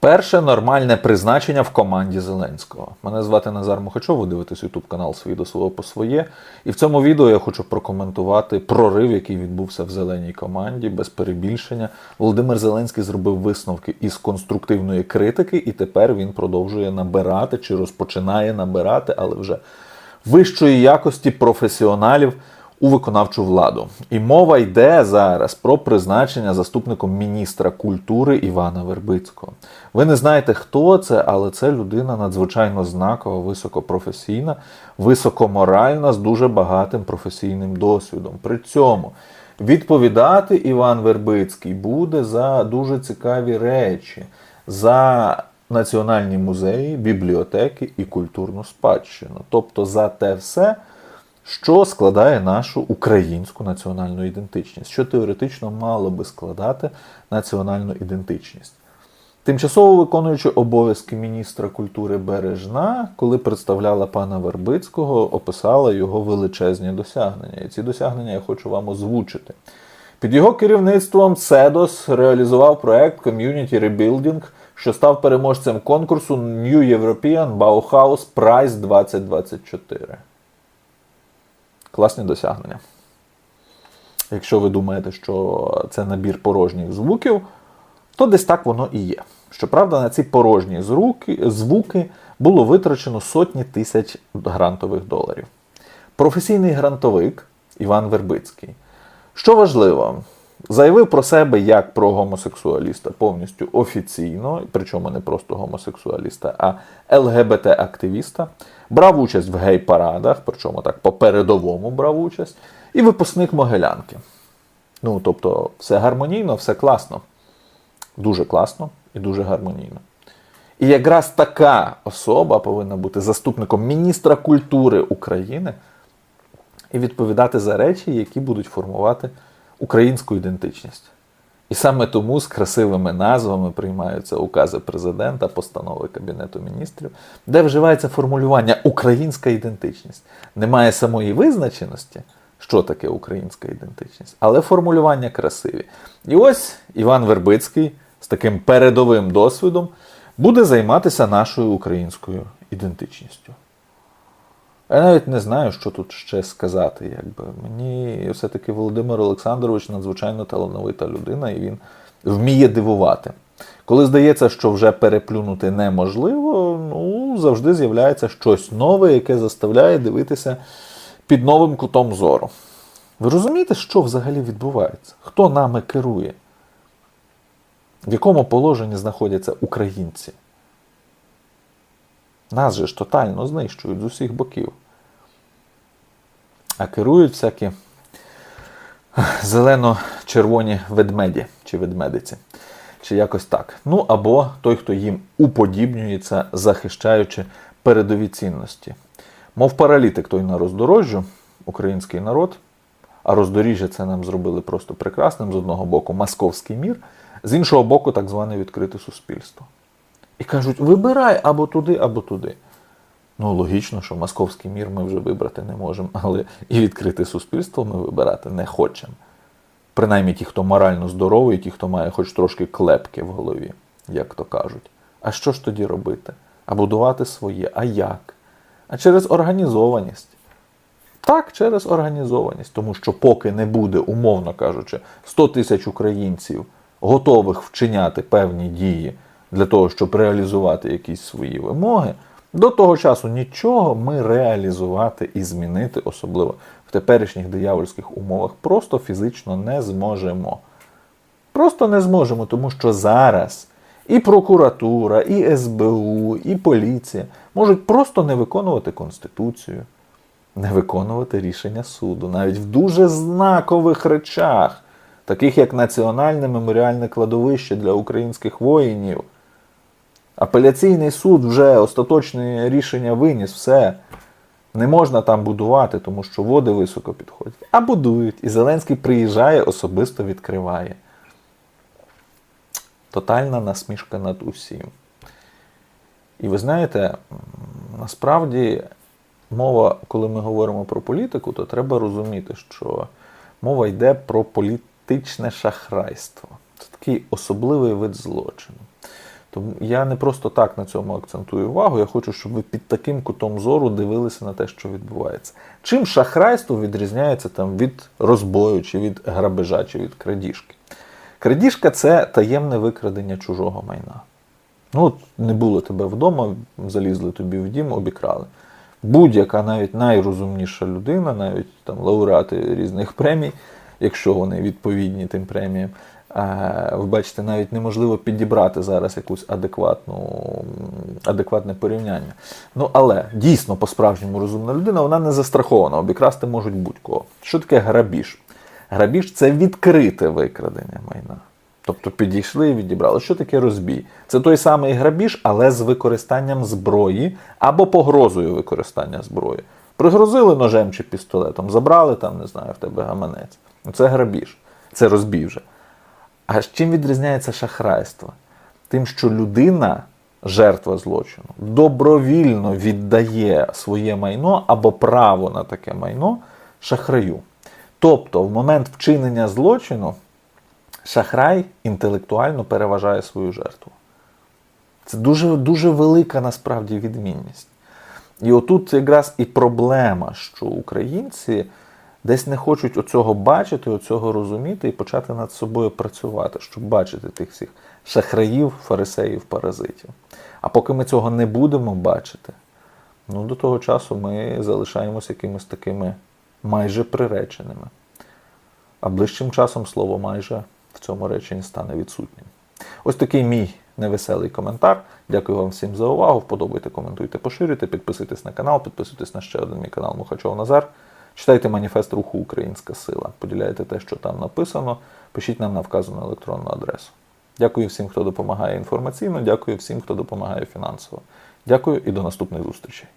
Перше нормальне призначення в команді Зеленського. Мене звати Назар Мухачов, ви дивитесь YouTube канал «Свій до свого по своє. І в цьому відео я хочу прокоментувати прорив, який відбувся в зеленій команді, без перебільшення. Володимир Зеленський зробив висновки із конструктивної критики, і тепер він продовжує набирати чи розпочинає набирати, але вже вищої якості професіоналів у виконавчу владу. І мова йде зараз про призначення заступником міністра культури Івана Вербицького. Ви не знаєте, хто це, але це людина надзвичайно знакова, високопрофесійна, високоморальна, з дуже багатим професійним досвідом. При цьому відповідати Іван Вербицький буде за дуже цікаві речі. за національні музеї, бібліотеки і культурну спадщину. Тобто за те все, що складає нашу українську національну ідентичність, що теоретично мало би складати національну ідентичність. Тимчасово виконуючи обов'язки міністра культури Бережна, коли представляла пана Вербицького, описала його величезні досягнення. І ці досягнення я хочу вам озвучити. Під його керівництвом СЕДОС реалізував проект Community Rebuilding, що став переможцем конкурсу New European Bauhaus Prize 2024. Класні досягнення. Якщо ви думаєте, що це набір порожніх звуків, то десь так воно і є. Щоправда, на ці порожні звуки, було витрачено сотні тисяч грантових доларів. Професійний грантовик Іван Вербицький. Що важливо, заявив про себе як про гомосексуаліста повністю офіційно, причому не просто гомосексуаліста, а ЛГБТ-активіста, брав участь в гей-парадах, причому так по-передовому брав участь, і випускник Могилянки. Ну, тобто, все гармонійно, все класно. Дуже класно і дуже гармонійно. І якраз така особа повинна бути заступником міністра культури України і відповідати за речі, які будуть формувати українську ідентичність. І саме тому з красивими назвами приймаються укази президента, постанови Кабінету міністрів, де вживається формулювання українська ідентичність. Немає самої визначеності, що таке українська ідентичність, але формулювання красиві. І ось Іван Вербицький з таким передовим досвідом буде займатися нашою українською ідентичністю. Я навіть не знаю, що тут ще сказати. Якби. Мені все-таки Володимир Олександрович надзвичайно талановита людина, і він вміє дивувати. Коли здається, що вже переплюнути неможливо, ну, завжди з'являється щось нове, яке заставляє дивитися під новим кутом зору. Ви розумієте, що взагалі відбувається? Хто нами керує? В якому положенні знаходяться українці? Нас же ж тотально знищують з усіх боків. А керують всякі зелено-червоні ведмеді чи ведмедиці. Чи якось так. Ну або той, хто їм уподібнюється, захищаючи передові цінності. Мов паралітик той на роздорожжю, український народ, а роздоріжжя це нам зробили просто прекрасним з одного боку московський мір, з іншого боку, так зване відкрите суспільство. І кажуть, вибирай або туди, або туди. Ну, логічно, що московський мір ми вже вибрати не можемо, але і відкрите суспільство ми вибирати не хочемо. Принаймні ті, хто морально здоровий, ті, хто має хоч трошки клепки в голові, як то кажуть. А що ж тоді робити? А будувати своє? А як? А через організованість. Так, через організованість. Тому що поки не буде, умовно кажучи, 100 тисяч українців готових вчиняти певні дії для того, щоб реалізувати якісь свої вимоги, до того часу нічого ми реалізувати і змінити, особливо в теперішніх диявольських умовах, просто фізично не зможемо. Просто не зможемо, тому що зараз і прокуратура, і СБУ, і поліція можуть просто не виконувати Конституцію, не виконувати рішення суду, навіть в дуже знакових речах, таких як Національне меморіальне кладовище для українських воїнів. Апеляційний суд вже остаточне рішення виніс, все. Не можна там будувати, тому що води високо підходять. А будують. І Зеленський приїжджає, особисто відкриває. Тотальна насмішка над усім. І ви знаєте, насправді мова, коли ми говоримо про політику, то треба розуміти, що мова йде про політичне шахрайство. Це такий особливий вид злочину. Тому я не просто так на цьому акцентую увагу. Я хочу, щоб ви під таким кутом зору дивилися на те, що відбувається. Чим шахрайство відрізняється там від розбою, чи від грабежа, чи від крадіжки? Крадіжка це таємне викрадення чужого майна. Ну, от не було тебе вдома, залізли тобі в дім, обікрали. Будь-яка навіть найрозумніша людина, навіть там лауреати різних премій, якщо вони відповідні тим преміям, ви бачите, навіть неможливо підібрати зараз якусь адекватну, адекватне порівняння. Ну, але дійсно, по-справжньому розумна людина, вона не застрахована, обікрасти можуть будь-кого. Що таке грабіж? Грабіж це відкрите викрадення майна. Тобто підійшли і відібрали. Що таке розбій? Це той самий грабіж, але з використанням зброї або погрозою використання зброї. Пригрозили ножем чи пістолетом, забрали там, не знаю, в тебе гаманець. Це грабіж, це розбій вже. А з чим відрізняється шахрайство? Тим, що людина, жертва злочину, добровільно віддає своє майно або право на таке майно шахраю. Тобто, в момент вчинення злочину шахрай інтелектуально переважає свою жертву. Це дуже, дуже велика насправді відмінність. І отут якраз і проблема, що українці десь не хочуть оцього бачити, оцього розуміти і почати над собою працювати, щоб бачити тих всіх шахраїв, фарисеїв, паразитів. А поки ми цього не будемо бачити, ну до того часу ми залишаємося якимись такими майже приреченими. А ближчим часом слово майже в цьому реченні стане відсутнім. Ось такий мій невеселий коментар. Дякую вам всім за увагу. Вподобайте, коментуйте, поширюйте, підписуйтесь на канал, підписуйтесь на ще один мій канал Мухачов Назар. Читайте маніфест руху Українська сила. Поділяйте те, що там написано. Пишіть нам на вказану електронну адресу. Дякую всім, хто допомагає інформаційно. Дякую всім, хто допомагає фінансово. Дякую і до наступних зустрічей.